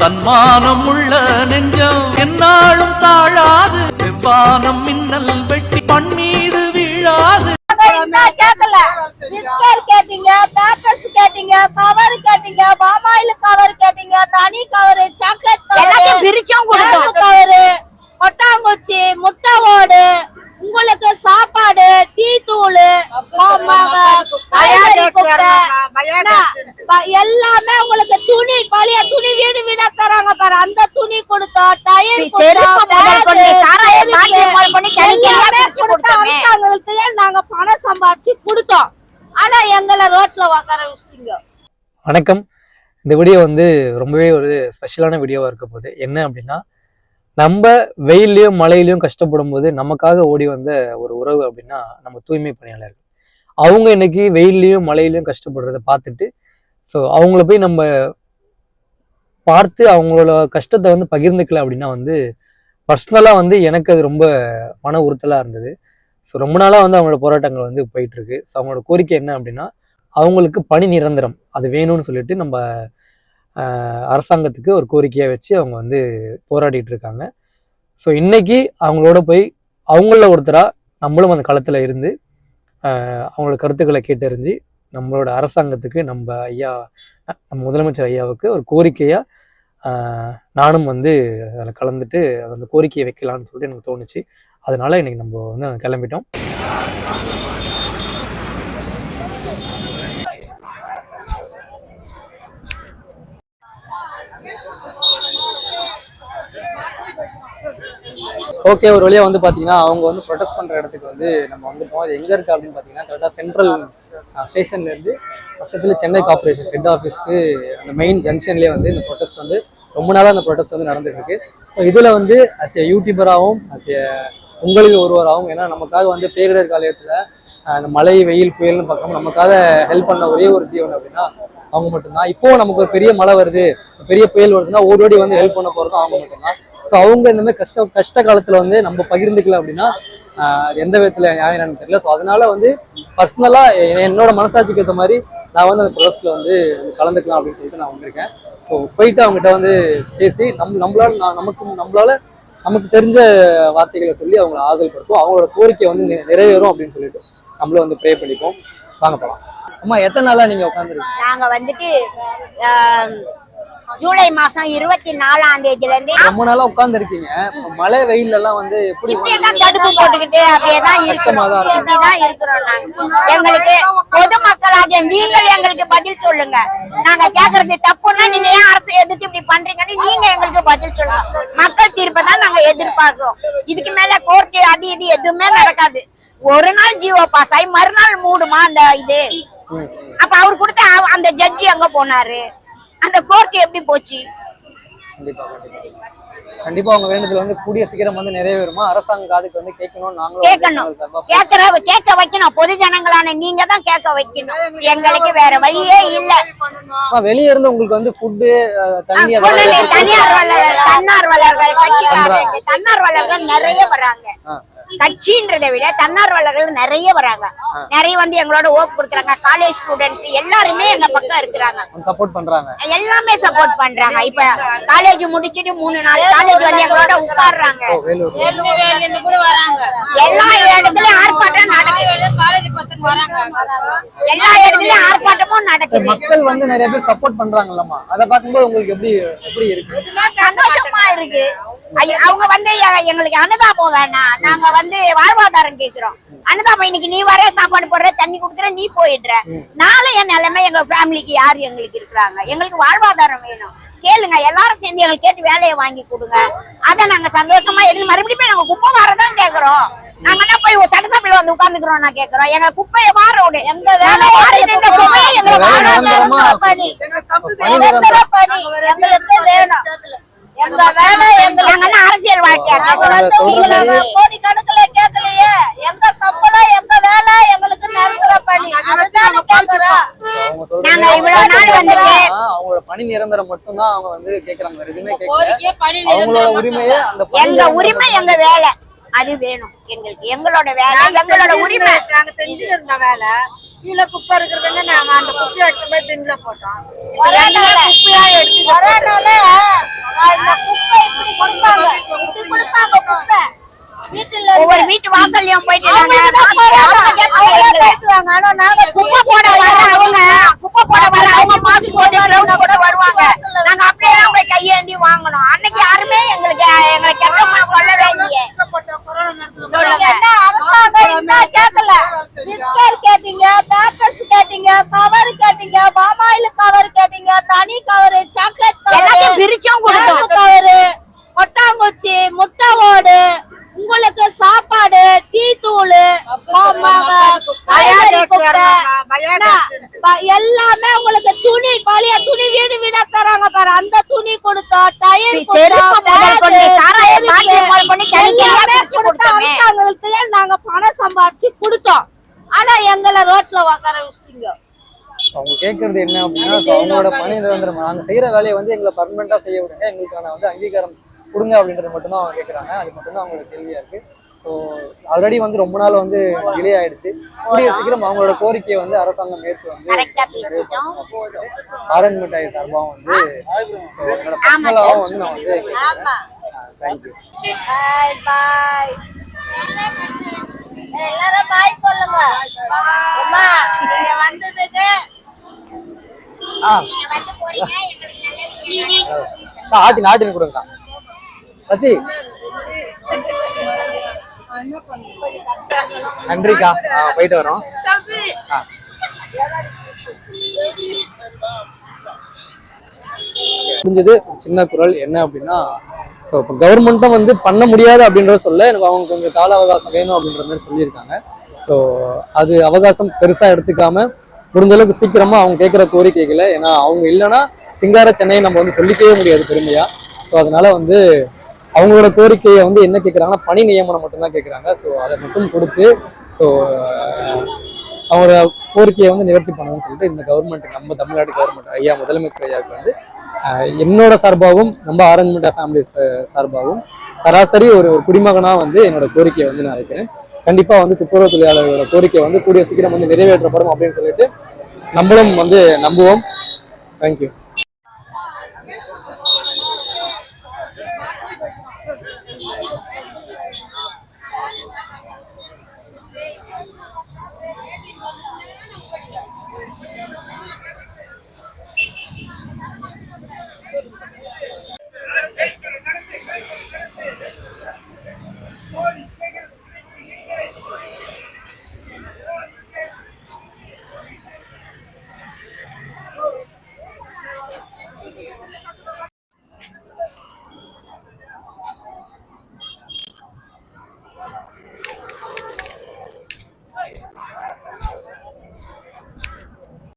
தன்மானம் உள்ள நெஞ்சம் என்னாலும் தாழாது. செவ்வானம் மின்னல் வெட்டி பண் மீது வீழாது என்ன கேட்கல கேட்டீங்க பேப்பர்ஸ் கேட்டீங்க கவர் கேட்டீங்க பாமாயில் கவர் கேட்டீங்க தனி கவர் சாக்லேட் கவர் எல்லாத்தையும் பிரிச்சும் கொடுத்தோம். கவர் கொட்டாங்குச்சி முட்டை ஓடு உங்களுக்கு சாப்பாடு டீ தூள் எல்லாமே உங்களுக்கு துணி பழைய செருப்பு முதல் கொண்டு சாராய பாட்டில் முதல் கொண்டு தனித்தனியா பிரிச்சு கொடுத்தோமே. அரசாங்கங்களுக்கு நாங்க பணம் சம்பாதிச்சு கொடுத்தோம். ஆனா எங்களை ரோட்ல உட்கார வச்சிட்டீங்க. வணக்கம். இந்த வீடியோ வந்து ரொம்பவே ஒரு ஸ்பெஷலான வீடியோவாக இருக்க போகுது. என்ன அப்படின்னா நம்ம வெயிலையும் மழையிலையும் கஷ்டப்படும் போது நமக்காக ஓடி வந்த ஒரு உறவு அப்படின்னா நம்ம தூய்மை பணியாளர்கள். அவங்க இன்னைக்கு வெயில்லையும் மழையிலையும் கஷ்டப்படுறத பார்த்துட்டு ஸோ அவங்கள போய் நம்ம பார்த்து அவங்களோட கஷ்டத்தை வந்து பகிர்ந்துக்கல அப்படின்னா வந்து பர்சனலாக வந்து எனக்கு அது ரொம்ப மன உறுத்தலாக இருந்தது. ஸோ ரொம்ப நாளாக வந்து அவங்களோட போராட்டங்கள் வந்து போயிட்டுருக்கு. ஸோ அவங்களோட கோரிக்கை என்ன அப்படின்னா அவங்களுக்கு பணி நிரந்தரம் அது வேணும்னு சொல்லிட்டு நம்ம அரசாங்கத்துக்கு ஒரு கோரிக்கையை வச்சு அவங்க வந்து போராடிட்டு இருக்காங்க. ஸோ இன்னைக்கு அவங்களோட போய் அவங்கள ஒருத்தராக நம்மளும் அந்த களத்தில் இருந்து அவங்களோட கருத்துக்களை கேட்டறிஞ்சு நம்மளோட அரசாங்கத்துக்கு நம்ம ஐயா நம்ம முதலமைச்சர் ஐயாவுக்கு ஒரு கோரிக்கையாக நானும் வந்து அதில் கலந்துட்டு அந்த கோரிக்கையை வைக்கலாம்னு சொல்லிட்டு எனக்கு தோணுச்சு. அதனால இன்னைக்கு நம்ம வந்து கிளம்பிட்டோம். ஓகே ஒரு வழியாக வந்து பார்த்தீங்கன்னா அவங்க வந்து ப்ரொடெக்ட் பண்ணுற இடத்துக்கு வந்து நம்ம வந்துட்டோம். அது எங்கே இருக்குது அப்படின்னு பார்த்தீங்கன்னா கரெக்டாக சென்ட்ரல் ஸ்டேஷன்லேருந்து பக்கத்தில் சென்னை கார்ப்பரேஷன் ஹெட் ஆஃபீஸ்க்கு அந்த மெயின் ஜங்ஷன்லேயே வந்து இந்த ப்ரொடெஸ்ட் வந்து ரொம்ப நாளாக அந்த ப்ரொடெஸ்ட் வந்து நடந்துகிட்டு இருக்கு ஸோ இதில் வந்து அஸ் எ யூடியூபராகவும் அஸ் எ உங்களில் ஒருவராகவும் ஏன்னா நமக்காக வந்து பேரிடர் காலத்தில் அந்த மழை வெயில் புயல்னு பார்க்காம நமக்காக ஹெல்ப் பண்ண ஒரே ஒரு ஜீவன் அப்படின்னா அவங்க மட்டும்தான். இப்போ நமக்கு ஒரு பெரிய மழை வருது பெரிய புயல் வருதுன்னா ஓடி வந்து ஹெல்ப் பண்ண போகிறதும் அவங்க மட்டும்தான். ஸோ அவங்க இந்த மாதிரி கஷ்ட கஷ்ட காலத்தில் வந்து நம்ம பகிர்ந்துக்கல அப்படின்னா அது எந்த விதத்தில் நியாயம் என்னன்னு தெரியல. ஸோ அதனால வந்து பர்சனலாக என்னோட மனசாட்சிக்கு ஏற்ற மாதிரி நான் வந்து அந்த ப்ரொசஸில் வந்து கலந்துக்கலாம் அப்படின்னு சொல்லிட்டு நான் வந்திருக்கேன். ஸோ போயிட்டு அவங்ககிட்ட வந்து பேசி நம் நம்மளால நான் நமக்கு நம்மளால நமக்கு தெரிஞ்ச வார்த்தைகளை சொல்லி அவங்களை ஆதரவு படுத்துவோம் அவங்களோட கோரிக்கை வந்து நிறைவேறும் அப்படின்னு சொல்லிட்டு நம்மளும் வந்து ப்ரே பண்ணிப்போம். வாங்க போகலாம் அம்மா எத்தனை நாளாக நீங்கள் உட்காந்துருக்கீங்க நாங்கள் வந்துட்டு ஜூலை மாசம் இருபத்தி நாலாம் தேதியில இருந்து ரொம்ப நாளா உட்காந்துருக்கீங்க மழை வெயில் எல்லாம் வந்து எப்படி தடுப்பு போட்டுக்கிட்டு அப்படியேதான் தான் இருக்கிறோம். நாங்க. எங்களுக்கு பொதுமக்களாகிய நீங்கள் எங்களுக்கு பதில் சொல்லுங்க. நாங்க கேக்குறது தப்புன்னா நீங்க ஏன் அரசு எதிர்த்து இப்படி பண்றீங்கன்னு நீங்க எங்களுக்கு பதில் சொல்லுங்க. மக்கள் தீர்ப்பை தான் நாங்க எதிர்பார்க்கிறோம். இதுக்கு மேல கோர்ட் அது இது எதுவுமே நடக்காது. ஒரு நாள் ஜீவோ பாஸ் ஆகி மறுநாள் மூடுமா அந்த இது? அப்ப அவர் கொடுத்த அந்த ஜட்ஜி எங்க போனாரு? அந்த கோர்ட் எப்படி போச்சு? கண்டிப்பா கண்டிப்பா. கண்டிப்பா உங்க வேண்டுதல் வந்து கூடிய சீக்கிரம் வந்து நிறைவேறுமா? அரசாங்க காதுக்கு வந்து கேட்கணும் நாங்களும் கேட்கணும். கேக்குற கேட்க வைக்கணும். பொது ஜனங்களான நீங்க தான் கேட்க வைக்கணும். எங்களுக்கு வேற வழியே இல்ல. வெளிய இருந்து உங்களுக்கு வந்து ஃபுட்டு தண்ணி தனியார்வலர்கள் தன்னார்வலர்கள் தன்னார்வலர்கள் நிறைய வராங்க. கட்சின்றதை விட தன்னார்வலர்கள் நிறைய வராங்க. நிறைய வந்து எங்களோட ஓப் கொடுக்குறாங்க. காலேஜ் ஸ்டூடெண்ட்ஸ் எல்லாருமே எங்க பக்கம் இருக்கிறாங்க. சப்போர்ட் பண்றாங்க. எல்லாமே சப்போர்ட் பண்றாங்க. இப்ப காலேஜ் முடிச்சிட்டு மூணு நாலு காலேஜ் வந்து எங்களோட வேலூர் எல்லா எல்லா இடத்துலயும் ஆர்ப்பாட்டமும் நடக்குது. மக்கள் வந்து நிறைய பேர் சப்போர்ட் பண்றாங்கல்லம்மா. அதை பார்க்கும்போது உங்களுக்கு எப்படி எப்படி இருக்கு? சந்தோஷமா இருக்கு. அவங்க வந்து எங்களுக்கு அனுதாபம் வேணாம். நாங்க வந்து வாழ்வாதாரம் கேக்குறோம். அனுதாபம் இன்னைக்கு நீ வர சாப்பாடு போடுற தண்ணி குடுக்குற நீ போயிடுற. நாளை என் நிலைமை எங்க ஃபேமிலிக்கு யாரு எங்களுக்கு இருக்கிறாங்க? எங்களுக்கு வாழ்வாதாரம் வேணும். கேளுங்க எல்லாரும் சேர்ந்து எங்களுக்கு கேட்டு வேலையை வாங்கி கொடுங்க. அத நாங்க சந்தோஷமா எதிர் மறுபடியும் நாங்க குப்பை வாரதான் கேக்குறோம். நாங்க என்ன போய் ஒரு சட்டசபையில வந்து உட்கார்ந்துக்கிறோம் நான் கேக்குறோம். எங்க குப்பையை விடு எங்க வேலை எங்களுக்கு வேணும் எங்க வேலை எங்களுக்கு அரசியல் சொல்றது- கோடி கணக்குல கேட்கலையே. எங்க சம்பளம் எங்க வேலை எங்களுக்கு நிரந்தர பணி? அதுதான் கேக்குறோம். நாங்க இவ்வளவு நாள் வந்துட்டு அவங்களோட பணி நிரந்தரம் மட்டும்தான் அவங்க வந்து கேக்குறாங்க எதுவுமே அவங்களோட உரிமையை அந்த எங்க உரிமை எங்க வேலை. அது வேணும். எங்களுக்கு எங்களோட வேலை எங்களோட உரிமை. நாங்க செஞ்சு இருந்த வேலை. கீழே குப்பை இருக்கிறதுன்னு நாங்க அந்த குப்பையை எடுத்து போய் திண்ணில போட்டோம். குப்பையா எடுத்து அந்த குப்பை இப்படி கொடுப்பாங்க. இப்படி கொடுப்பாங்க குப்பை. வீட்டுல ஒவ்வொரு வீட்டு வாசல்லையும் போயிட்டு நாங்க அவங்க தான் காசு போறாங்க. அவங்க கேட்பாங்க அவங்க எங்களை. கேட்டுருவாங்க. ஆனா நாங்க குப்பை போட வர அவங்க குப்பை போட வர அவங்க மாஸ்க் போட்டு கிளவுஸ் போட்டு வருவாங்க நாங்க அப்படியே தான் போய் கையேந்தி வாங்கணும் அன்னைக்கு யாருமே எங்களுக்கு எங்களை கெட்ட சொல்லவே இல்லையே நீங்க என்ன அரசாங்கம் என்ன கேட்கல பிஸ்கட் கேட்டீங்க பேப்பர்ஸ் கேட்டீங்க கவர் கேட்டீங்க பாமாயில் கவர் கேட்டீங்க தனி கவர் சாக்லேட் எல்லாத்தையும் கவர் பிரிச்சும் கொடுத்தோம் கவரு கொட்டாங்குச்சி முட்டை ஓடு உங்களுக்கு சாப்பாடு டீ தூள் எல்லாமே உங்களுக்கு துணி பழைய துணி வீடு வீடா தராங்க பாரு அந்த துணி கொடுத்தோம் டயர் கொடுத்தோமே. நாங்க பணம் சம்பாரிச்சு கொடுத்தோம் ஆனா எங்களை ரோட்ல உட்கார வச்சிட்டீங்க அவங்க கேட்கறது என்ன அப்படின்னா அவங்களோட பணி நிரந்தரம் நாங்க செய்யற வேலையை வந்து எங்களை பர்மனெண்டா செய்ய விடுங்க. எங்களுக்கான வந்து அங்கீகாரம் கொடுங்க அப்படின்றது மட்டும்தான் அவங்க கேட்கறாங்க அது மட்டும்தான் அவங்களோட கேள்வியா இருக்கு. ஸோ ஆல்ரெடி வந்து ரொம்ப நாள் வந்து டிலே ஆயிடுச்சு. கூடிய சீக்கிரம் அவங்களோட கோரிக்கையை வந்து அரசாங்கம் ஏற்று வந்து ஆரஞ்சு மிட்டாய் சார்பாகவும் வந்து so என்னோட பர்சனலாகவும் வந்து நான் வந்து தேங்க்யூ பாய் எல்லாரும் பாய் சொல்லுங்க. அம்மா நீங்க வந்ததுக்கு ஆ. வந்து போறீங்க எங்களுக்கு நல்ல விஷயம். அக்கா, ஆட்டின் கொடுங்கக்கா. சசி. நன்றிக்கா. போயிட்டு வரோம். முடிஞ்சது சின்ன குரல் என்ன அப்படின்னா ஸோ இப்போ கவர்மெண்ட்டும் வந்து பண்ண முடியாது அப்படின்றத சொல்ல எனக்கு அவங்க கொஞ்சம் கால அவகாசம் வேணும் அப்படின்ற மாதிரி சொல்லியிருக்காங்க. ஸோ அது அவகாசம் பெருசாக எடுத்துக்காம முடிஞ்சளவுக்கு சீக்கிரமாக அவங்க கேட்குற கோரிக்கைகளை ஏன்னா அவங்க இல்லைன்னா சிங்கார சென்னையை நம்ம வந்து சொல்லிக்கவே முடியாது பெருமையாக ஸோ அதனால வந்து அவங்களோட கோரிக்கையை வந்து என்ன கேட்குறாங்கன்னா பணி நியமனம் மட்டும்தான் கேட்குறாங்க ஸோ அதை மட்டும் கொடுத்து ஸோ அவங்களோட கோரிக்கையை வந்து நிவர்த்தி பண்ணணும்னு சொல்லிட்டு இந்த கவர்மெண்ட் நம்ம தமிழ்நாடு கவர்மெண்ட் ஐயா முதலமைச்சர் ஐயாவுக்கு வந்து என்னோட சார்பாகவும் நம்ம ஆரஞ்ச்மெண்ட் ஃபேமிலி சார்பாகவும் சராசரி ஒரு ஒரு குடிமகனாக வந்து என்னோட கோரிக்கையை வந்து நான் வைக்கிறேன். கண்டிப்பாக வந்து துப்புரவு தொழிலாளர்களோட கோரிக்கை வந்து கூடிய சீக்கிரம் வந்து நிறைவேற்றப்படும் அப்படின்னு சொல்லிட்டு நம்மளும் வந்து நம்புவோம். தேங்க்யூ